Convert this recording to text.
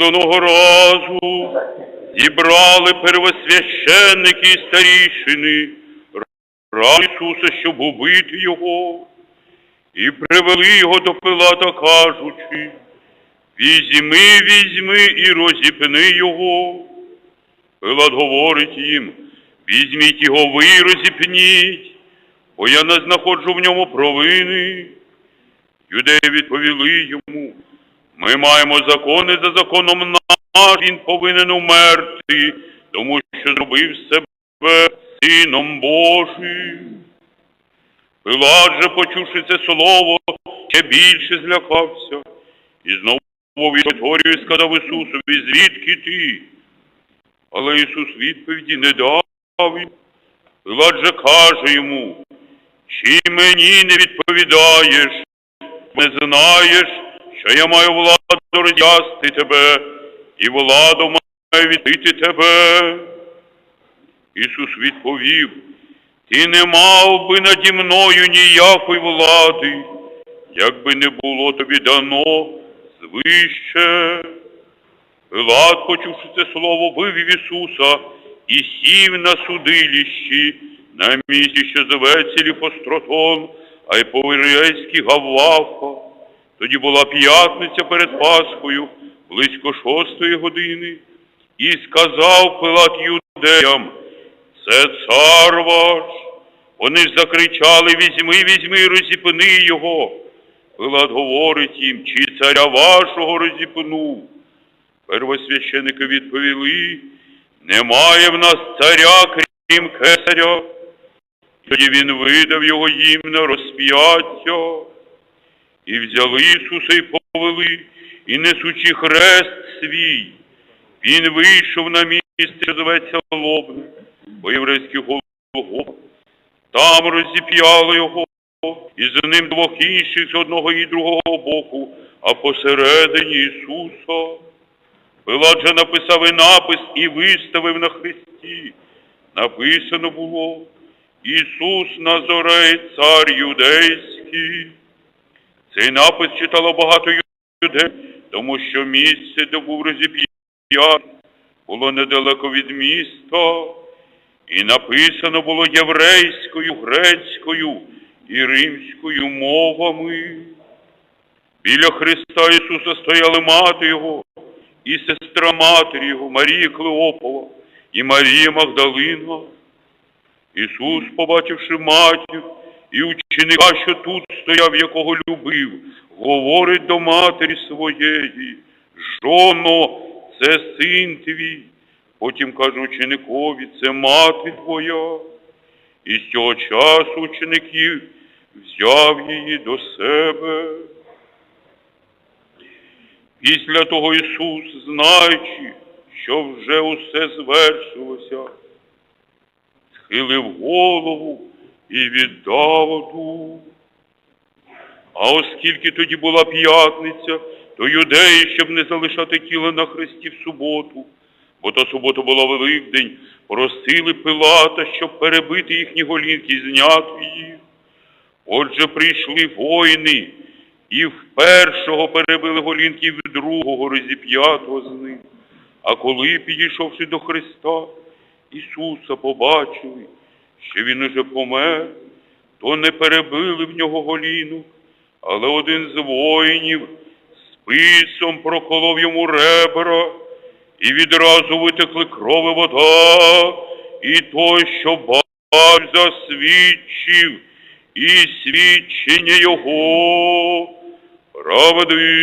Від оного разу зібрали первосвященники і старішини ради Ісуса, щоб убити його, і привели його до Пилата, кажучи, візьми, візьми і розіпни його. Пилат говорить їм, візьміть його ви і розіпніть, бо я не знаходжу в ньому провини. Юдеї відповіли йому, ми маємо закони за законом наш, він повинен умерти, тому що зробив себе сином Божим. Пилат же, почувши це слово, ще більше злякався, і знову відтворює і сказав Ісусові, звідки ти? Але Ісус відповіді не дав. Пилат же каже йому, чи мені не відповідаєш, не знаєш, що я маю владу роз'ясти тебе, і владу маю відбити тебе. Ісус відповів, ти не мав би наді мною ніякої влади, якби не було тобі дано звище. Пилат, почувши це слово, вивів Ісуса і сів на судилищі, на місці, що зоветься Ліпостротон, а й по-єврейськи Гаввафа. Тоді була п'ятниця перед Пасхою, близько шостої години, і сказав Пилат юдеям, це цар ваш. Вони ж закричали, візьми, візьми, розіпни його. Пилат говорить їм, чи царя вашого розіпнув. Первосвященики відповіли, немає в нас царя, крім кесаря. Тоді він видав його їм на розп'яття. І взяли Ісуса і повели, і несучи хрест свій, він вийшов на місце, що зветься Лобне, по єврейськи Голгофа. Там розіп'яли його, і за ним двох інших з одного і другого боку, а посередині Ісуса. Пилат же написав і напис і виставив на хресті. Написано було Ісус Назорей, цар юдейський. Цей напис читало багато людей, тому що місце, де був розіп'ятий, було недалеко від міста, і написано було єврейською, грецькою і римською мовами. Біля Христа Ісуса стояли мати Його і сестра матері Його, Марія Клеопова і Марія Магдалина. Ісус, побачивши матір і ученика, що тут стояв, якого любив, говорить до матері своєї, жоно, це син твій. Потім каже ученикові, це мати твоя. І з цього часу учеників взяв її до себе. Після того Ісус, знаючи, що вже усе звершилося, схилив голову і віддав дух. А оскільки тоді була п'ятниця, то юдеї, щоб не залишати тіло на хресті в суботу, бо то субота була Великдень, просили Пилата, щоб перебити їхні голінки і зняти їх. Отже, прийшли воїни, і в першого перебили голінки, і в другого розіп'ятого з ним. А коли, підійшовши до Христа, Ісуса побачили, що Він уже помер, то не перебили в нього голінок, але один з воїнів списом проколов йому ребра, і відразу витекли кров і вода, і той, що бав, засвідчив, і свідчення його правдиве.